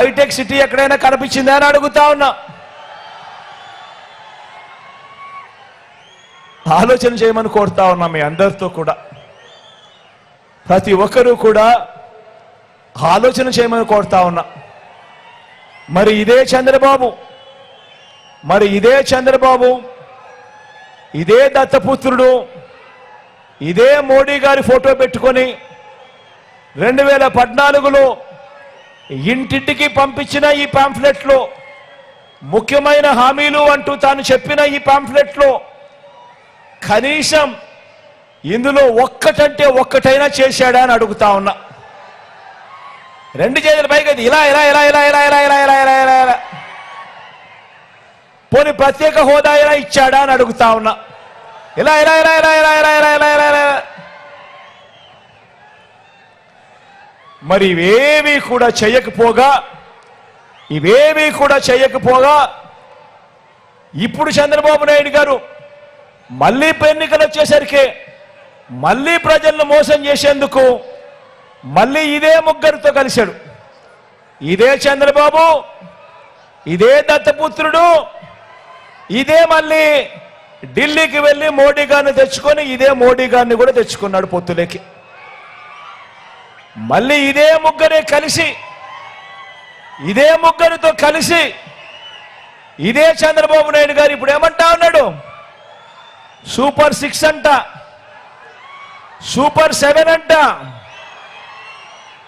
Hitech city ఎక్కడైనా కనిపించిందా అని అడుగుతా ఉన్నా. ఆలోచన చేయమని కోరుతా ఉన్నా మీ అందరితో కూడా. ప్రతి ఒక్కరూ కూడా ఆలోచన చేయమని కోరుతా ఉన్నా. మరి ఇదే చంద్రబాబు మరి ఇదే చంద్రబాబు ఇదే దత్తపుత్రుడు ఇదే మోడీ గారి ఫోటో పెట్టుకొని రెండు వేల పద్నాలుగులో ఇంటింటికి పంపించిన ఈ పాంఫ్లెట్లో ముఖ్యమైన హామీలు అంటూ తాను చెప్పిన ఈ పాంఫ్లెట్లో కనీసం ఇందులో ఒక్కటంటే ఒక్కటైనా చేశాడా అని అడుగుతా ఉన్నా రెండు చేతుల పైకి అది ఇలా ఇలా ఇలా ఇలా ఇలా ఇలా ఇలా ఇలా ఇలా ఇలా ఇలా పోనీ ప్రత్యేక హోదా ఇలా ఇచ్చాడా అని అడుగుతా ఉన్నా ఇలా ఇలా ఇలా ఇలా ఇలా ఇలా ఇలా ఇలా ఇలా ఇలా మరి ఇవేవి కూడా చేయకపోగా ఇవేవి కూడా చేయకపోగా ఇప్పుడు చంద్రబాబు నాయుడు గారు మళ్ళీ ఎన్నికలు వచ్చేసరికి మళ్ళీ ప్రజలను మోసం చేసేందుకు మళ్ళీ ఇదే ముగ్గురితో కలిశాడు. ఇదే చంద్రబాబు ఇదే దత్తపుత్రుడు ఇదే మళ్ళీ ఢిల్లీకి వెళ్ళి మోడీ గారిని తెచ్చుకొని ఇదే మోడీ గారిని కూడా తెచ్చుకున్నాడు పొత్తులేకి. మళ్ళీ ఇదే ముగ్గురే కలిసి ఇదే ముగ్గురితో కలిసి ఇదే చంద్రబాబు నాయుడు గారు ఇప్పుడు ఏమంటా ఉన్నాడు? సూపర్ సిక్స్ అంట సూపర్ సెవెన్ అంట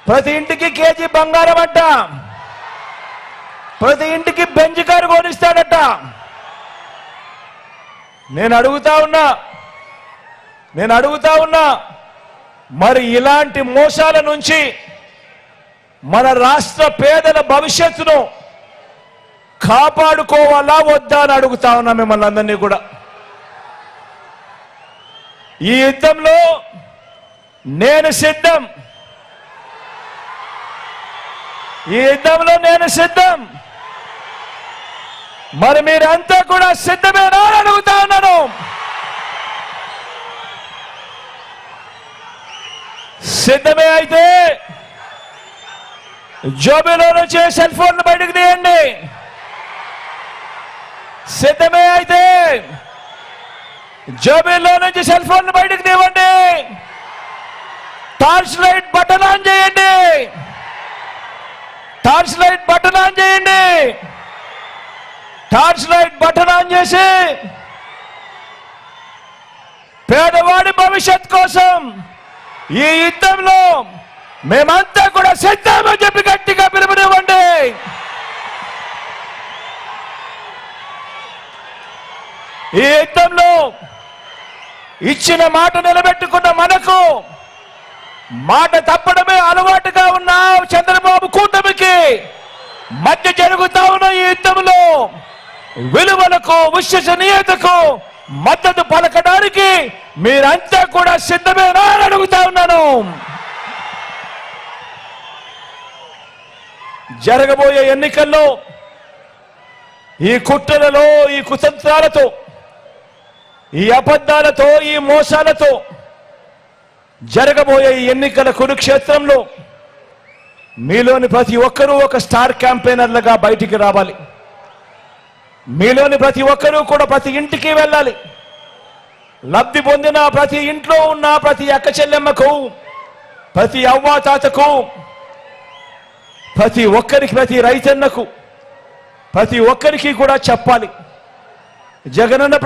ప్రతి ఇంటికి కేజీ బంగారం అంట ప్రతి ఇంటికి బెంచ్ కారు కొనిస్తాడట. నేను అడుగుతా ఉన్నా నేను అడుగుతా ఉన్నా మరి ఇలాంటి మోసాల నుంచి మన రాష్ట్ర పేదల భవిష్యత్తును కాపాడుకోవాలా వద్దా అని అడుగుతా ఉన్నా మిమ్మల్ని అందరినీ కూడా. ఈ యుద్ధంలో నేను సిద్ధం. ఈ యుద్ధంలో నేను సిద్ధం. మరి మీరంతా కూడా సిద్ధమేనా అని అడుగుతా ఉన్నాను. సిద్ధమే అయితే జోబిలో నుంచి సెల్ ఫోన్ బయటకు తీయండి. సిద్ధమే అయితే జోబిల్లో నుంచి సెల్ ఫోన్ బయటకు తీవండి టార్చ్ లైట్ బటన్ ఆన్ చేయండి. టార్చ్ లైట్ బటన్ ఆన్ చేయండి. టార్చ్ లైట్ బటన్ ఆన్ చేసి పేదవాడి భవిష్యత్ కోసం ఈ యుద్ధంలో మేమంతా కూడా సిద్ధమని చెప్పి గట్టిగా పిలుపునివ్వండి. ఈ యుద్ధంలో ఇచ్చిన మాట నిలబెట్టుకున్న మనకు మాట తప్పడమే అలవాటుగా ఉన్న చంద్రబాబు కూటమికి మధ్య జరుగుతా ఉన్న ఈ యుద్ధంలో విలువలకు విశ్వసనీయతకు మద్దతు పలకడానికి మీరంతా కూడా సిద్ధమేనా అని అడుగుతా ఉన్నాను. జరగబోయే ఎన్నికల్లో ఈ కుట్రలలో ఈ కుతంత్రాలతో ఈ అబద్ధాలతో ఈ మోసాలతో జరగబోయే ఈ ఎన్నికల కురుక్షేత్రంలో మీలోని ప్రతి ఒక్కరూ ఒక స్టార్ క్యాంపెయినర్లుగా బయటికి రావాలి. మీలోని ప్రతి ఒక్కరూ కూడా ప్రతి ఇంటికి వెళ్ళాలి. లబ్ధి పొందిన ప్రతి ఇంట్లో ఉన్న ప్రతి అక్క చెల్లెమ్మకు ప్రతి అవ్వాతాతకు ప్రతి ఒక్కరికి ప్రతి రైతన్నకు ప్రతి ఒక్కరికి కూడా చెప్పాలి. జగనన్న